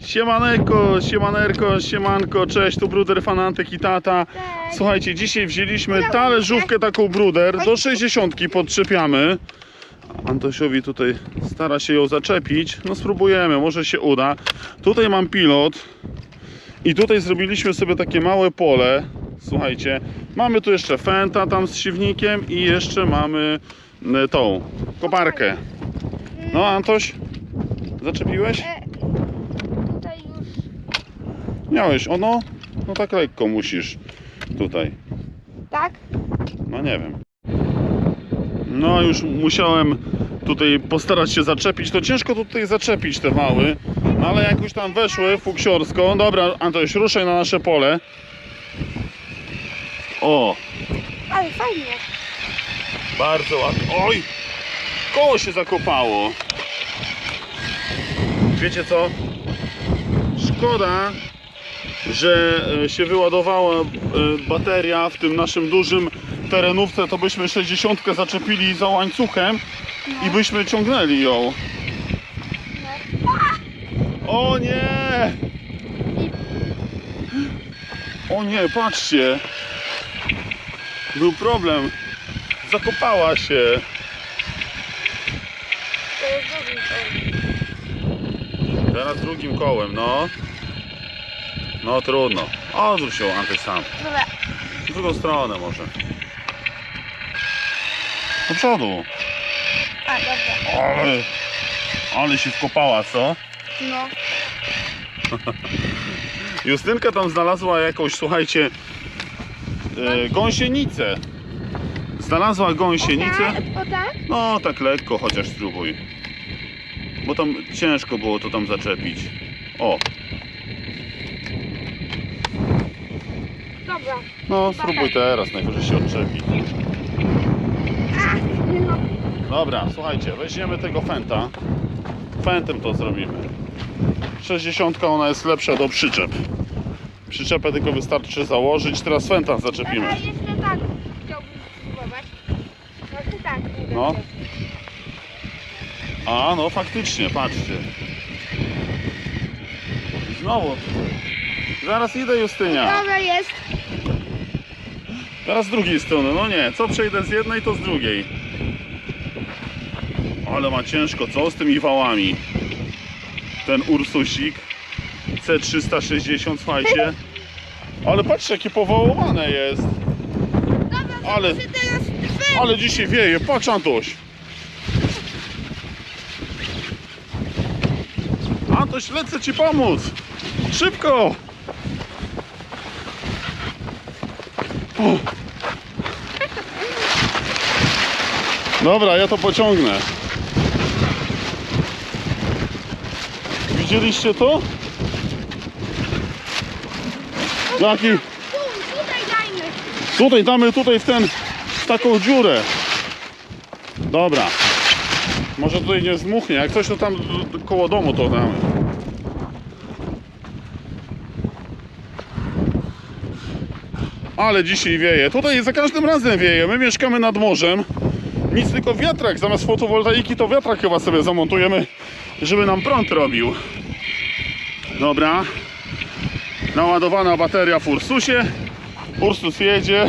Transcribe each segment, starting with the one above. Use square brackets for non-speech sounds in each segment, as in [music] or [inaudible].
Siemaneko, siemanerko, siemanko, cześć, tu Bruder Fanatyk i tata. Słuchajcie, dzisiaj wzięliśmy talerzówkę taką Bruder, do 60 podczepiamy. Antosiowi tutaj stara się ją zaczepić, no spróbujemy, może się uda. Tutaj mam pilot i tutaj zrobiliśmy sobie takie małe pole. Słuchajcie, mamy tu jeszcze fenta tam z siwnikiem i jeszcze mamy e, tą koparkę. No Antoś, zaczepiłeś? Już. Miałeś, ono? No tak lekko musisz tutaj. Tak? No nie wiem. No już musiałem tutaj postarać się zaczepić. To ciężko tutaj zaczepić te wały, no ale jakoś tam weszły fuksiorsko. Dobra, Antoś, ruszaj na nasze pole. O, Ale fajnie. bardzo ładnie. Oj, koło się zakopało. Wiecie co? Szkoda, że e, się wyładowała e, bateria w tym naszym dużym terenówce, to byśmy 60 zaczepili za łańcuchem i byśmy ciągnęli ją. O nie! O nie, patrzcie! Był problem. Zakopała się. Teraz drugim kołem, no. No trudno. Odwróć się, Antek sam. W drugą stronę może. Do przodu. A, dobra. Ale, ale się wkopała, co? No. [laughs] Justynka tam znalazła jakąś, słuchajcie, e, gąsienicę. Znalazła gąsienicę. Tak? O tak? No, tak lekko, chociaż spróbuj. Bo tam ciężko było to tam zaczepić. O, Dobra. no spróbuj teraz, najwyżej się odczepi. No. Dobra, słuchajcie, weźmiemy tego Fenta. Fentem to zrobimy. 60 ona jest lepsza do przyczep. Przyczepę tylko wystarczy założyć. Teraz Fenta zaczepimy. Ale jeszcze tak chciałbym spróbować. Znaczy tak. nie No. A, no faktycznie, patrzcie. Znowu. Zaraz idę Justynia. Dobra jest. Teraz z drugiej strony. No nie, co przejdę z jednej, to z drugiej. Ale ma ciężko, co z tymi wałami? Ten Ursusik C360, słuchajcie. Ale patrzcie, jakie powołowane jest. Dobra, Ale- muszę teraz wy... Ale dzisiaj wieje, patrz Antoś. Antoś, lecę ci pomóc. Szybko. Dobra, ja to pociągnę. Widzieliście to? Jaki... Tu, tutaj. Tutaj damy tutaj w ten w taką dziurę. Dobra. Może tutaj nie zmuchnie. Jak coś to tam koło domu to damy. Ale dzisiaj wieje. Tutaj za każdym razem wieje. My mieszkamy nad morzem. Nic tylko wiatrak. Zamiast fotowoltaiki to wiatrak chyba sobie zamontujemy, żeby nam prąd robił. Dobra. Naładowana bateria w Ursusie. Ursus jedzie.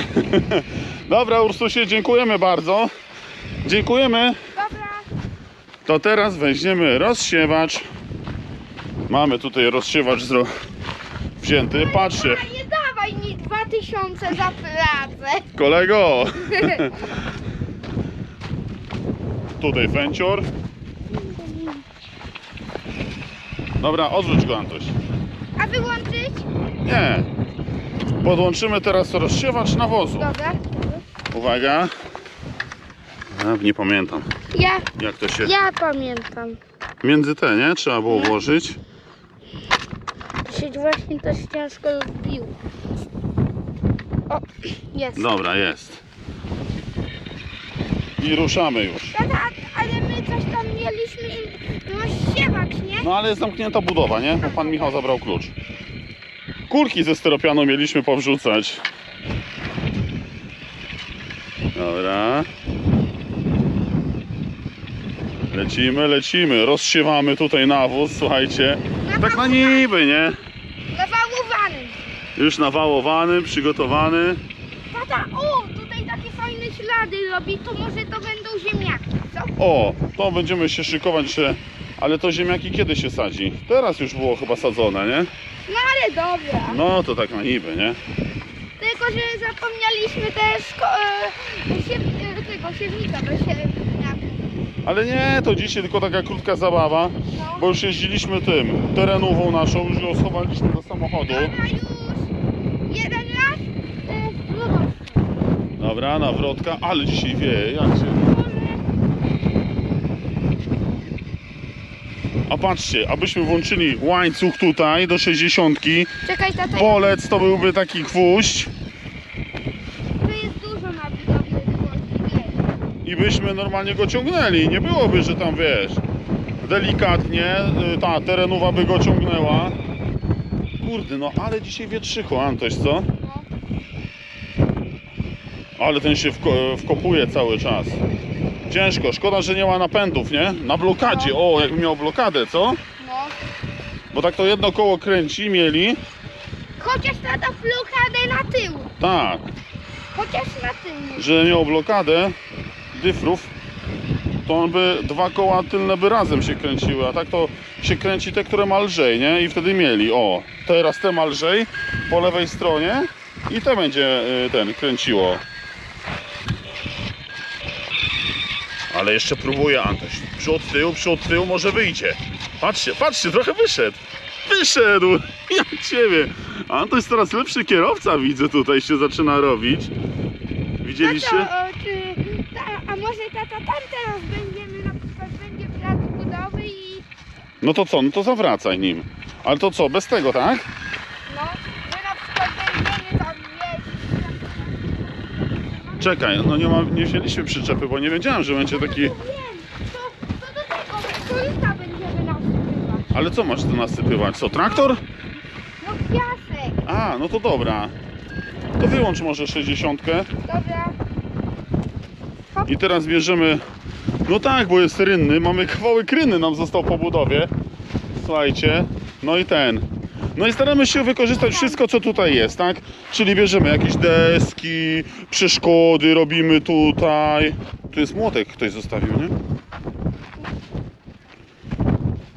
[laughs] Dobra, Ursusie, dziękujemy bardzo. Dziękujemy. Dobra. To teraz weźmiemy rozsiewacz. Mamy tutaj rozsiewacz wzięty. Patrzcie, 2000 za pracę. kolego. [laughs] Tutaj węcior. Dobra, odwróć go Antoś. A wyłączyć? Nie. Podłączymy teraz rozsiewacz nawozu. Dobra. Uwaga. A, nie pamiętam Ja, jak to się... ja pamiętam. Między te, nie? Trzeba było włożyć. Się właśnie też ciężko zbił. O, jest. Dobra, jest. I ruszamy już. Tata, a- ale my coś tam mieliśmy i rozsiewacz, nie? No ale jest zamknięta budowa, nie? Bo pan Michał zabrał klucz. Kulki ze styropianu mieliśmy powrzucać. Dobra. Lecimy, lecimy. Rozsiewamy tutaj nawóz, słuchajcie. Tak na niby, nie? Już nawałowany, przygotowany. Tata, o, tutaj takie fajne ślady robi, to może to będą ziemniaki, co? O, to będziemy się szykować, że... Ale to ziemniaki kiedy się sadzi? Teraz już było chyba sadzone, nie? No ale dobra. No to tak na niby, nie? Tylko, że zapomnieliśmy też e, siew, e, tego siewnika do ziemniaków. Ale nie, to dzisiaj tylko taka krótka zabawa, No. bo już jeździliśmy tym, terenową naszą, już ją schowaliśmy do samochodu. Mama już jeden raz e, spróbował. Dobra, nawrotka, ale dzisiaj wieje, jak się... A patrzcie, abyśmy włączyli łańcuch tutaj do 60, Czekaj, tata, polec to byłby taki gwóźdź tu jest dużo na i byśmy normalnie go ciągnęli. Nie byłoby, że tam wiesz, delikatnie y, ta terenowa by go ciągnęła. Kurde, no ale dzisiaj wietrzycho, Antoś, co? Ale ten się wko- wkopuje cały czas. Ciężko, szkoda, że nie ma napędów, nie? Na blokadzie, o, jakby miał blokadę, co? No. Bo tak to jedno koło kręci, mieli. Chociaż tata blokadę na tył. Tak, Chociaż na tył. że miał blokadę dyfrów, to on by dwa koła tylne by razem się kręciły, a tak to się kręci te, które ma lżej, nie? I wtedy mieli, o, teraz te ma lżej po lewej stronie i te będzie y, ten kręciło. Ale jeszcze próbuje Antoś. Przód, tył, przód, tył, może wyjdzie. Patrzcie, patrzcie, trochę wyszedł. Wyszedł! [laughs] Jak ciebie! Antoś coraz lepszy kierowca widzę tutaj się zaczyna robić. Widzieliście? Tato, o, czy, ta, a może tata tam teraz będziemy na przykład będzie plac budowy i No to co? No to zawracaj nim. Ale to co? Bez tego, tak? no, że na przykład będziemy tam jeździć. Czekaj, no nie, ma, nie wzięliśmy przyczepy, bo nie wiedziałem, że będzie taki... Ale co masz tu nasypywać? Co, traktor? No piasek. A, no to dobra. To wyłącz może 60 Dobra. i teraz bierzemy... No tak, bo jest rynny. Mamy kawałek rynny nam został po budowie. Słuchajcie. No i ten. No i staramy się wykorzystać wszystko, co tutaj jest, tak? Czyli bierzemy jakieś deski, przeszkody robimy tutaj. Tu jest młotek ktoś zostawił, nie?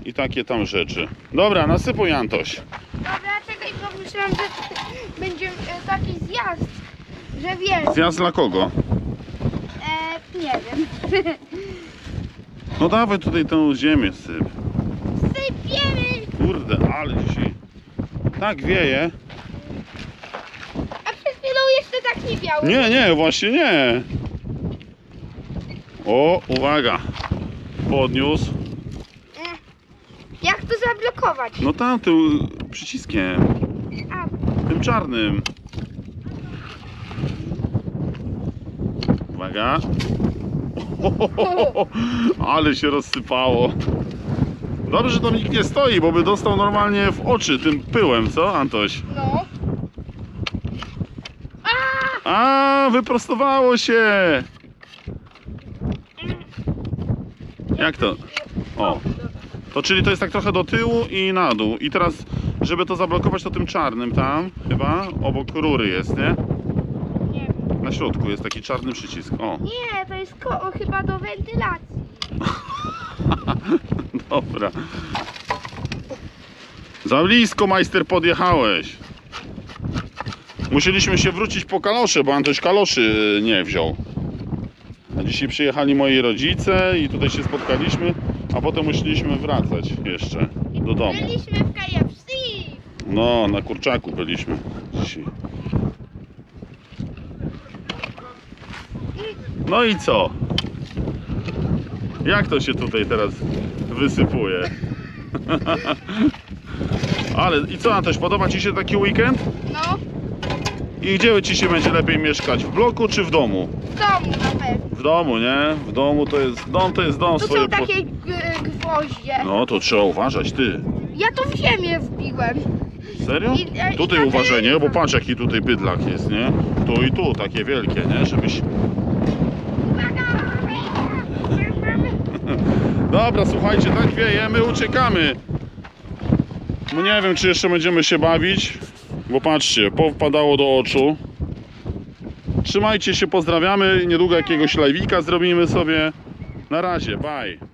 I takie tam rzeczy. Dobra, nasypuj Antoś. Dobra, czekaj, bo myślałam, że będzie e, taki zjazd, że wiesz, Zjazd dla kogo? e, nie wiem. No dawaj tutaj tę ziemię syp. Sypiemy, Kurde, ale dzisiaj tak wieje. a przed chwilą jeszcze tak nie biało. Nie, nie, właśnie nie. O, uwaga. Podniósł. Jak to zablokować? No tam tym przyciskiem. A, Tym czarnym. Uwaga. [laughs] [laughs] Ale się rozsypało. Dobrze, że tam nikt nie stoi, bo by dostał normalnie w oczy tym pyłem, co Antoś? no. A, wyprostowało się! Jak to? O, to czyli to jest tak trochę do tyłu i na dół. I teraz, żeby to zablokować, to tym czarnym tam, chyba, obok rury jest, nie? nie wiem. Na środku jest taki czarny przycisk. O, Nie, to jest ko- chyba do wentylacji. Dobra. Za blisko, majster, podjechałeś. Musieliśmy się wrócić po kalosze, bo Antoś kaloszy nie wziął. A dzisiaj przyjechali moi rodzice i tutaj się spotkaliśmy, a potem musieliśmy wracać jeszcze do domu. Byliśmy w KFC. No, na kurczaku byliśmy dzisiaj. No i co? Jak to się tutaj teraz wysypuje? Ale i co Antoś, podoba Ci się taki weekend? No, I gdzie Ci się będzie lepiej mieszkać? W bloku czy w domu? w domu na pewno. W domu, nie? W domu to jest dom, to jest dom Tu swoje. są takie g- gwoździe. No to trzeba uważać, ty. Ja to w ziemię wbiłem. Serio? I- e, i Tutaj takie- uważenie, bo patrz jaki tutaj bydlak jest, nie? Tu i tu, takie wielkie, nie? Żebyś... Dobra, słuchajcie, tak wiejemy, uciekamy. No nie wiem, czy jeszcze będziemy się bawić, bo patrzcie, powpadało do oczu. Trzymajcie się, pozdrawiamy. Niedługo jakiegoś live'ika zrobimy sobie. Na razie, bye.